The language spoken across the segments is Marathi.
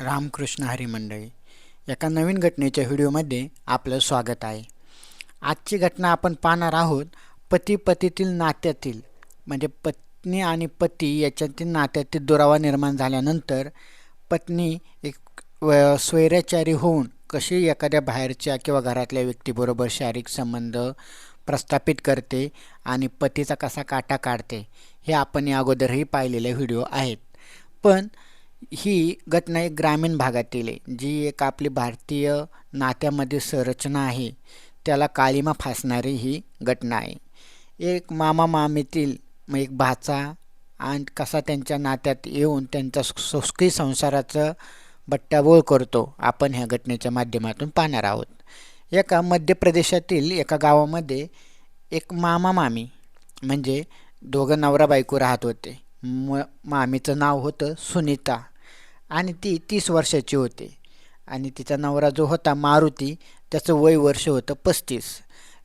रामकृष्ण हरी मंडळी एका नवीन घटनेच्या व्हिडिओमध्ये आपलं स्वागत आहे. आजची घटना आपण पाहणार आहोत पती पतीतील नात्यातील म्हणजे पत्नी आणि पती याच्यातील नात्यातील दुरावा निर्माण झाल्यानंतर पत्नी एक व स्वैराचारी होऊन कशी एखाद्या बाहेरच्या किंवा घरातल्या व्यक्तीबरोबर शारीरिक संबंध प्रस्थापित करते आणि पतीचा कसा काटा काढते हे आपण या अगोदरही पाहिलेले व्हिडिओ आहेत. पण ही घटना एक ग्रामीण भागातील आहे जी एक आपली भारतीय नात्यामध्ये संरचना आहे. त्याला काळीमा फासणारी ही घटना आहे. एक मामा मामीतील एक भाचा आणि कसा त्यांच्या नात्यात येऊन त्यांचा सुखी संसाराचं बट्ट्याबोळ करतो आपण ह्या घटनेच्या माध्यमातून पाहणार आहोत. एका मध्य प्रदेशातील एका गावामध्ये एक मामा मामी म्हणजे दोघं नवरा बायको राहत होते. म मामीचं नाव होतं सुनीता. आणि ती तीस वर्षाची होती. आणि तिचा नवरा जो होता मारुती त्याचं वय वर्ष होतं पस्तीस.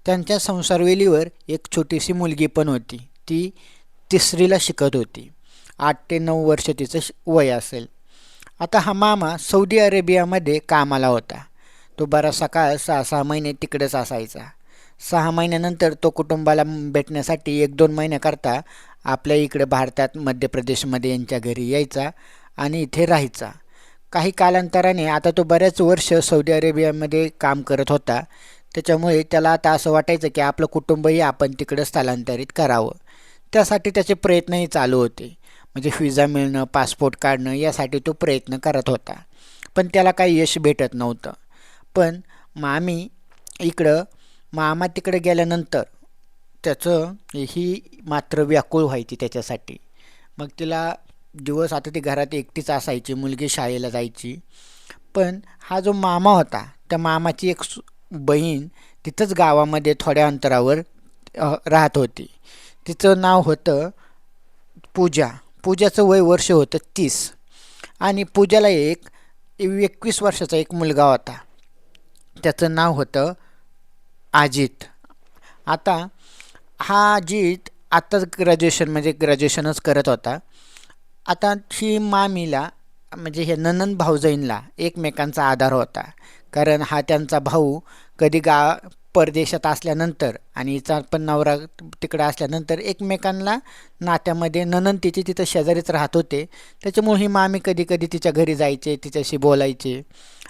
त्यांच्या संसारवेलीवर एक छोटीशी मुलगी पण होती. ती तिसरीला शिकत होती. आठ ते नऊ वर्ष तिचं वय असेल. आता हा मामा सौदी अरेबियामध्ये कामाला होता. तो बराचसा काळ सहा सहा महिने तिकडेच असायचा. सहा महिन्यानंतर तो कुटुंबाला भेटण्यासाठी एक दोन महिन्याकरता आपल्या इकडे भारतात मध्य प्रदेशमध्ये यांच्या घरी यायचा आणि इथे राहायचा. काही कालांतराने आता तो बऱ्याच वर्ष सौदी अरेबियामध्ये काम करत होता. त्याच्यामुळे त्याला आता असं वाटायचं की आपलं कुटुंबही आपण तिकडं स्थलांतरित करावं. त्यासाठी त्याचे प्रयत्नही चालू होते. म्हणजे व्हिजा मिळणं पासपोर्ट काढणं यासाठी तो प्रयत्न करत होता. पण त्याला काही यश भेटत नव्हतं. पण मामी इकडं मामा तिकडे गेल्यानंतर त्याचं ही मात्र व्याकुळ व्हायची त्याच्यासाठी. मग तिला दिवस आता ती घरात एकटीच असायची मुलगी शाळेला जायची. पण हा जो मामा होता त्या मामाची एक बहीण तिथंच गावामध्ये थोड्या अंतरावर राहत होती. तिचं नाव होतं पूजा. पूजाचं वय वर्ष होतं तीस. आणि पूजाला एक एकवीस वर्षाचा एक मुलगा होता. त्याचं नाव होतं अजित आता हा अजित आत्ताच ग्रॅज्युएशन म्हणजे ग्रॅज्युएशनच करत होता. आता ही मामीला म्हणजे हे ननन भाऊजाईंना एकमेकांचा आधार होता. कारण हा त्यांचा भाऊ कधी गा परदेशात असल्यानंतर आणि हिचा पण नवरा तिकडं असल्यानंतर एकमेकांना नात्यामध्ये ननन तिचे तिथं शेजारीच राहत होते. त्याच्यामुळे ही मामी कधी कधी तिच्या घरी जायचे तिच्याशी बोलायचे.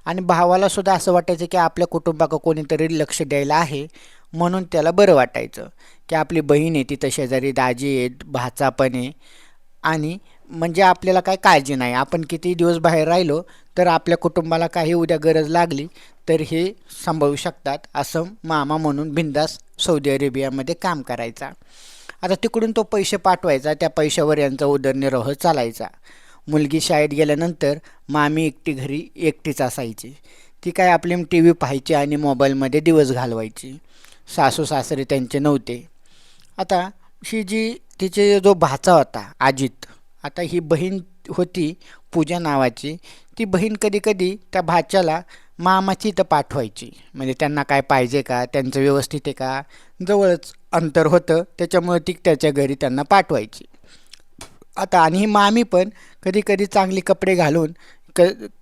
आणि भावाला सुद्धा असं वाटायचं की आपल्या कुटुंबाकडं कोणीतरी लक्ष द्यायला आहे म्हणून त्याला बरं वाटायचं की आपली बहीण आहे तिथं शेजारी दाजी आहेत भाचा पण आहे. आणि म्हणजे आपल्याला काय काळजी नाही. आपण किती दिवस बाहेर राहिलो तर आपल्या कुटुंबाला काही उद्या गरज लागली तर हे सांभाळू शकतात असं मामा म्हणून बिंदास सौदी अरेबियामध्ये काम करायचा. आता तिकडून तो पैसे पाठवायचा त्या पैशावर यांचा उदरनिर्वाह चालायचा. मुलगी शाळेत गेल्यानंतर मामी एकटी घरी एकटीच असायची. ती काय आपली टी व्ही पाहायची आणि मोबाईलमध्ये दिवस घालवायची. सासू सासरे त्यांचे नव्हते. आता ही जी तिचे जो भाचा होता अजित आता ही बहीण होती पूजा नावाची ती बहीण कधी कधी त्या भाच्याला मामाची इथं पाठवायची. म्हणजे त्यांना काय पाहिजे का त्यांचं व्यवस्थित आहे का जवळच अंतर होतं त्याच्यामुळे ती त्याच्या घरी त्यांना पाठवायची. आता आणि ही मामी पण कधी कधी चांगली कपडे घालून क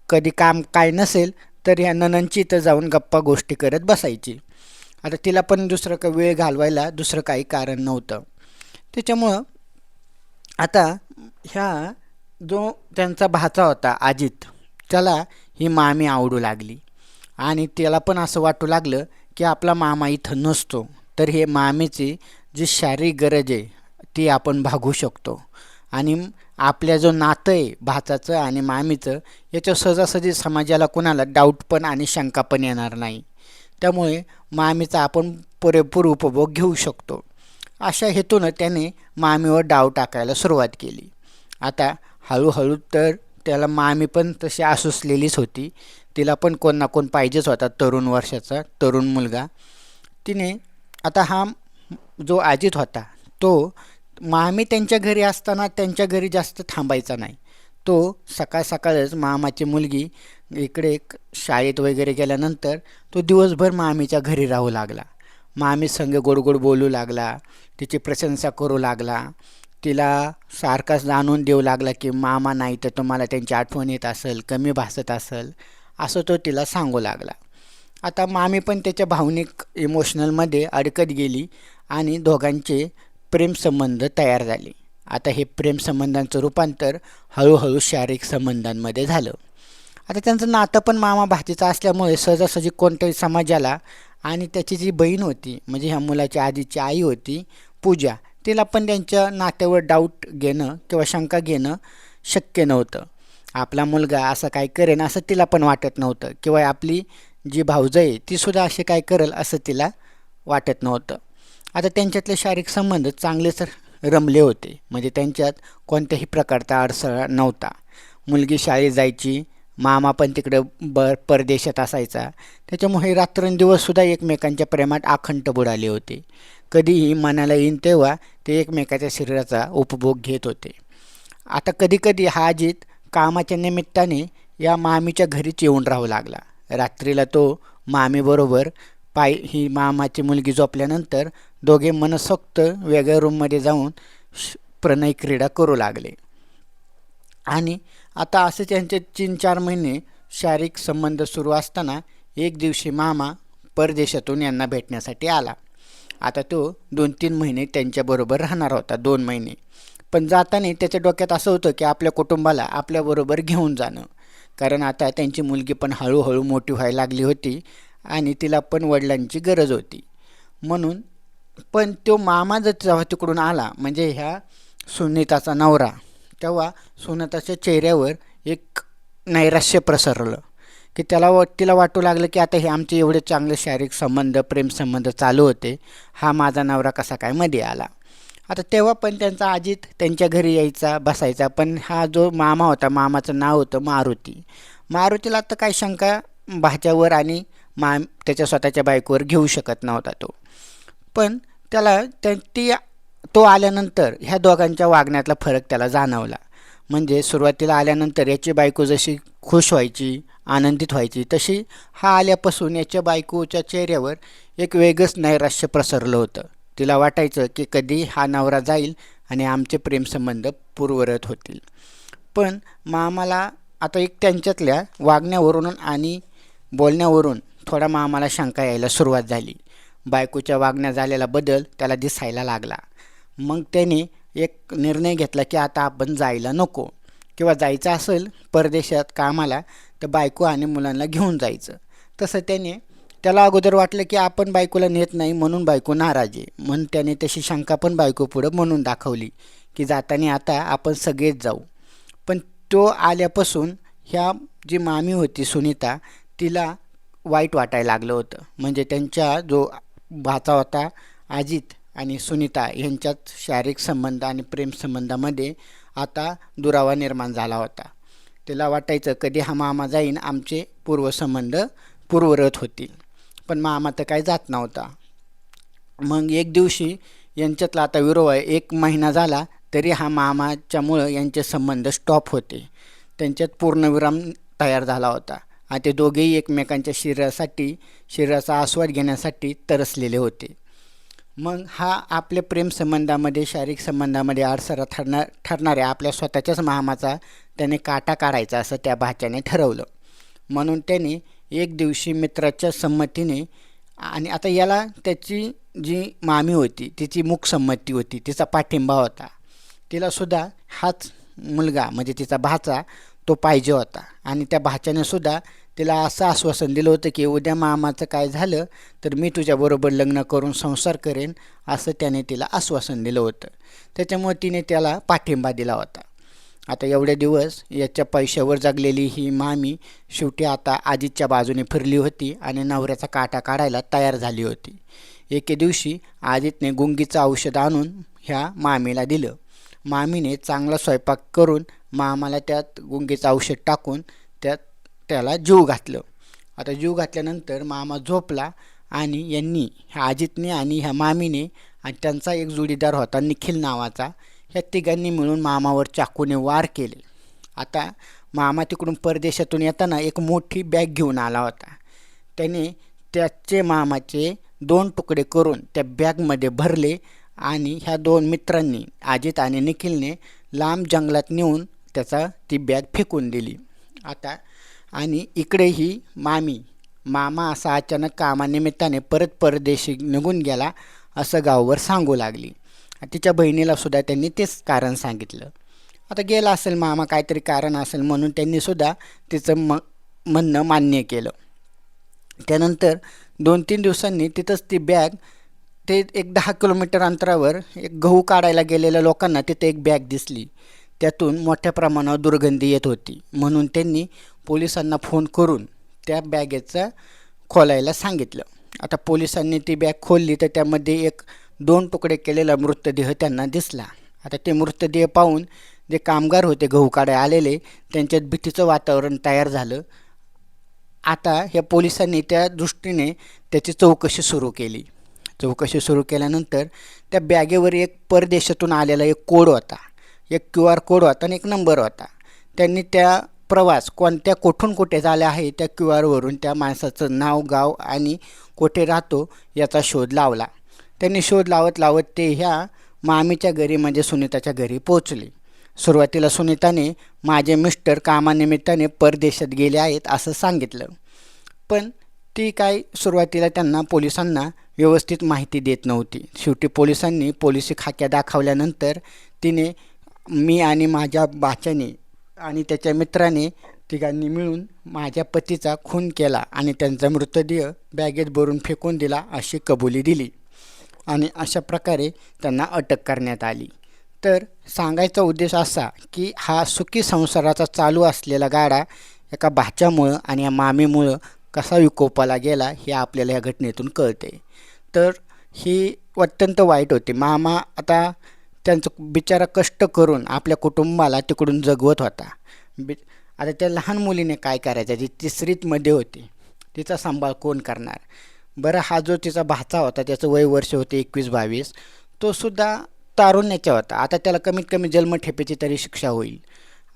कधी काम काय नसेल तर ह्या ननंची इथं जाऊन गप्पा गोष्टी करत बसायची. आता तिला पण दुसरं का वेळ घालवायला दुसरं काही कारण नव्हतं. त्याच्यामुळं आता ह्या जो त्यांचा भाचा होता अजित त्याला ही मामी आवडू लागली. आणि त्याला पण असं वाटू लागलं की आपला मामा इथं नसतो. तर हे मामीची जी शारीरिक गरज आहे ती आपण भागू शकतो. आणि आपल्या जो नातं आहे भाचाचं आणि मामीचं याच्या सहजासहजी समाजाला कोणाला डाऊट पण आणि शंका पण येणार नाही. त्यामुळे मामीचा आपण पुरेपूर उपभोग घेऊ शकतो. अशा हेतूनं त्याने मामीवर डाव टाकायला सुरुवात केली. आता हळूहळू तर त्याला मामी पण तशी आसुसलेलीच होती. तिला पण कोण ना कोण पाहिजेच होता तरुण वर्षाचा तरुण मुलगा. तिने आता हा जो अजित होता तो मामी त्यांच्या घरी असताना त्यांच्या घरी जास्त थांबायचा नाही. तो सकाळ सकाळच मामाची मुलगी इकडे शाळेत वगैरे गेल्यानंतर तो दिवसभर मामीच्या घरी राहू लागला. मामी संग गोड गोड बोलू लागला तिची प्रशंसा करू लागला तिला सारखाच जाणून देऊ लागला की मामा नाही तर तुम्हाला त्यांची आठवण येत असेल कमी भासत असेल असं तो तिला सांगू लागला. आता मामी पण त्याच्या भावनिक इमोशनलमध्ये अडकत गेली आणि दोघांचे प्रेमसंबंध तयार झाले. आता हे प्रेमसंबंधांचं रूपांतर हळूहळू शारीरिक संबंधांमध्ये झालं. आता त्यांचं नातं पण मामा भातीचं असल्यामुळे सहजासहजी कोणत्याही समाजाला आणि त्याची जी बहीण होती म्हणजे ह्या मुलाच्या आधीची आई होती पूजा तिला पण त्यांच्या नात्यावर डाऊट घेणं किंवा शंका घेणं शक्य नव्हतं. आपला मुलगा असं काय करेन असं तिला पण वाटत नव्हतं किंवा आपली जी भावजं आहे तीसुद्धा असे काय करेल असं तिला वाटत नव्हतं. आता त्यांच्यातले शारीरिक संबंध चांगलेच रमले होते. म्हणजे त्यांच्यात कोणत्याही प्रकारचा अडसळा नव्हता. मुलगी शाळेत जायची मामा पण तिकडं ब परदेशात असायचा. त्याच्यामुळे रात्रंदिवससुद्धा एकमेकांच्या प्रेमात आखंड बुडाले होते. कधीही मनाला येईन तेव्हा ते एकमेकाच्या शरीराचा उपभोग घेत होते. आता कधीकधी हा अजित कामाच्या निमित्ताने या मामीच्या घरीच येऊन राहू लागला. रात्रीला तो मामीबरोबर पाय ही मामाची मुलगी झोपल्यानंतर दोघे मनसोक्त वेगळ्या रूममध्ये जाऊन प्रणय क्रीडा करू लागले. आणि आता असे त्यांचे तीन चार महिने शारीरिक संबंध सुरू असताना एक दिवशी मामा परदेशातून यांना भेटण्यासाठी आला. आता तो दोन तीन महिने त्यांच्याबरोबर राहणार होता दोन महिने. पण जाताना त्याच्या डोक्यात असं होतं की आपल्या कुटुंबाला आपल्याबरोबर घेऊन जाणं. कारण आता त्यांची मुलगी पण हळूहळू मोठी व्हायला लागली होती आणि तिला पण वडिलांची गरज होती. म्हणून पण तो मामा जर जेव्हा तिकडून आला म्हणजे ह्या सुनीताचा नवरा तेव्हा सुनीताच्या चेहऱ्यावर एक नैराश्य प्रसरलं की त्याला व तिला वाटू लागलं की आता हे आमचे एवढे चांगले शारीरिक संबंध प्रेमसंबंध चालू होते. हा माझा नवरा कसा काय मध्ये आला? आता तेव्हा पण त्यांचा अजित त्यांच्या घरी यायचा बसायचा पण हा जो मामा होता मामाचं नाव होतं मारुती. मारुतीला आता काय शंका? भाच्यावर आणि मा त्याच्या स्वतःच्या बायकोवर घेऊ शकत नव्हता तो. पण त्याला त्या ती तो आल्यानंतर ह्या दोघांच्या वागण्यातला फरक त्याला जाणवला. म्हणजे सुरुवातीला आल्यानंतर याची बायको जशी खुश व्हायची आनंदित व्हायची तशी हा आल्यापासून याच्या बायकोच्या चेहऱ्यावर एक वेगळंच नैराश्य प्रसरलं होतं. तिला वाटायचं की कधी हा नवरा जाईल आणि आमचे प्रेमसंबंध पूर्वरत होतील. पण मामाला आता एक त्यांच्यातल्या वागण्यावरून आणि बोलण्यावरून थोडा मामाला शंका यायला सुरुवात झाली. बायकोच्या वागण्यात झालेला बदल त्याला दिसायला लागला. मग त्याने एक निर्णय घेतला की आता आपण जायला नको. किंवा जायचं असेल परदेशात कामाला तर बायको आणि मुलांना घेऊन जायचं. तसं त्याने त्याला अगोदर वाटलं की आपण बायकोला नेत नाही म्हणून बायको नाराज आहे. म्हणून त्याने तशी शंका पण बायको पुढं म्हणून दाखवली की जाताना आता आपण सगळेच जाऊ. पण तो आल्यापासून ह्या जी मामी होती सुनीता तिला वाईट वाटायला लागलं होतं. म्हणजे त्यांच्या जो भाचा होता. अजित आणि सुनीता यांच्यात शारीरिक संबंध आणि प्रेमसंबंधामध्ये आता दुरावा निर्माण झाला होता. तिला वाटायचं कधी हा मामा जाईन? आमचे पूर्वसंबंध पूर्वरत होतील. पण मामा तर काय जात नव्हता. मग एक दिवशी यांच्यातला आता विरोध एक महिना झाला तरी हा मामाच्यामुळं यांचे संबंध स्टॉप होते. त्यांच्यात पूर्णविराम तयार झाला होता. आणि ते दोघेही एकमेकांच्या शरीरासाठी शरीराचा आस्वाद घेण्यासाठी तरसलेले होते. मग हा आपल्या प्रेमसंबंधामध्ये शारीरिक संबंधामध्ये अडसरा ठरणार ठरणाऱ्या आपल्या स्वतःच्याच मामाचा त्याने काटा काढायचा असं त्या भाच्याने ठरवलं. म्हणून त्याने एक दिवशी मित्राच्या संमतीने आणि आता याला त्याची जी मामी होती तिची संमती होती तिचा पाठिंबा होता. तिलासुद्धा हाच मुलगा म्हणजे तिचा भाचा तो पाहिजे होता. आणि त्या भाच्यानेसुद्धा तिला असं आश्वासन दिलं होतं की उद्या मामाचं काय झालं तर मी तुझ्याबरोबर लग्न करून संसार करेन असं त्याने तिला आश्वासन दिलं होतं. त्याच्यामुळे तिने त्याला पाठिंबा दिला होता. आता एवढे दिवस याच्या पैशावर जगलेली ही मामी शेवटी आता आजीच्या बाजूने फिरली होती आणि नवऱ्याचा काटा काढायला तयार झाली होती. एके दिवशी आदितने गुंगीचं औषध आणून ह्या मामीला दिलं. मामीने चांगला स्वयंपाक करून मामाला त्यात गुंगीचं औषध टाकून त्यात त्याला जीव घातलं. आता जीव घातल्यानंतर मामा झोपला आणि यांनी ह्या अजितने आणि ह्या मामीने आणि त्यांचा एक जोडीदार होता निखिल नावाचा ह्या तिघांनी मिळून मामावर चाकूने वार केले. आता मामा तिकडून परदेशातून येताना एक मोठी बॅग घेऊन आला होता. त्याने त्याचे मामाचे दोन तुकडे करून त्या बॅगमध्ये भरले आणि ह्या दोन मित्रांनी अजित आणि निखिलने लांब जंगलात नेऊन त्याचा ती बॅग फेकून दिली. आता आणि इकडे ही मामी मामा असा अचानक कामानिमित्ताने परत परदेशी निघून गेला असं गाववर सांगू लागली. तिच्या बहिणीलासुद्धा त्यांनी तेच कारण सांगितलं. आता गेला असेल मामा काहीतरी कारण असेल म्हणून त्यांनीसुद्धा तिचं म म्हणणं मान्य केलं. त्यानंतर दोन तीन दिवसांनी तिथंच ती बॅग ते एक दहा किलोमीटर अंतरावर एक गहू काढायला गेलेल्या लोकांना तिथे एक बॅग दिसली. त्यातून मोठ्या प्रमाणावर दुर्गंधी येत होती. म्हणून त्यांनी पोलिसांना फोन करून त्या बॅगेचं खोलायला सांगितलं. आता पोलिसांनी ती बॅग खोलली तर त्यामध्ये एक दोन तुकडे केलेला मृतदेह त्यांना दिसला. आता ते मृतदेह पाहून जे कामगार होते गहू काढाय आलेले त्यांच्यात भीतीचं वातावरण तयार झालं. आता ह्या पोलिसांनी त्या दृष्टीने त्याची चौकशी सुरू केली. चौकशी सुरू केल्यानंतर त्या बॅगेवर एक परदेशातून आलेला एक कोड होता. एक क्यू आर कोड होता आणि एक नंबर होता. त्यांनी त्या प्रवास कोणत्या कुठून कुठे झाल्या आहे त्या क्यू आरवरून त्या माणसाचं नाव गाव आणि कुठे राहतो याचा शोध लावला. त्यांनी शोध लावत लावत ते ह्या मामीच्या घरी म्हणजे सुनीताच्या घरी पोचले सुरुवातीला सुनीताने माझे मिस्टर कामानिमित्ताने परदेशात गेले आहेत असं सांगितलं. पण ती काय सुरुवातीला त्यांना पोलिसांना व्यवस्थित माहिती देत नव्हती. शेवटी पोलिसांनी पोलिसी खाक्या दाखवल्यानंतर तिने मी आणि माझ्या बाच्याने आणि त्याच्या मित्राने तिघांनी मिळून माझ्या पतीचा खून केला आणि त्यांचा मृतदेह बॅगेत भरून फेकून दिला अशी कबुली दिली. आणि अशा प्रकारे त्यांना अटक करण्यात आली. तर सांगायचा उद्देश असा की हा सुखी संसाराचा चालू असलेला गाडा एका भाच्यामुळं आणि या मामीमुळं कसा विकोपाला गेला हे आपल्याला या घटनेतून कळते. तर ही अत्यंत वाईट होती. मामा आता त्यांचं बिचारा कष्ट करून आपल्या कुटुंबाला तिकडून जगवत होता. बि आता त्या लहान मुलीने काय करायचं? ती तिसरीतमध्ये होती तिचा सांभाळ कोण करणार? बरं हा जो तिचा भाचा होता त्याचं वय वर्ष होते एकवीस बावीस तो सुद्धा तारुण्याचा होता. आता त्याला कमीत कमी जन्मठेपेची तरी शिक्षा होईल.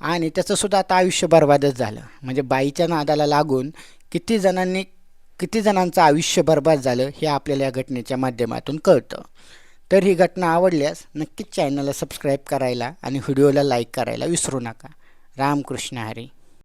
आणि त्याचंसुद्धा आता आयुष्य बर्बादच झालं. म्हणजे बाईच्या नादाला लागून किती जणांनी किती जणांचं आयुष्य बर्बाद झालं हे आपल्याला या घटनेच्या माध्यमातून कळतं. तर ही घटना आवडल्यास नक्कीच चॅनलला सबस्क्राईब करायला आणि व्हिडिओला लाईक करायला विसरू नका. रामकृष्ण हरी.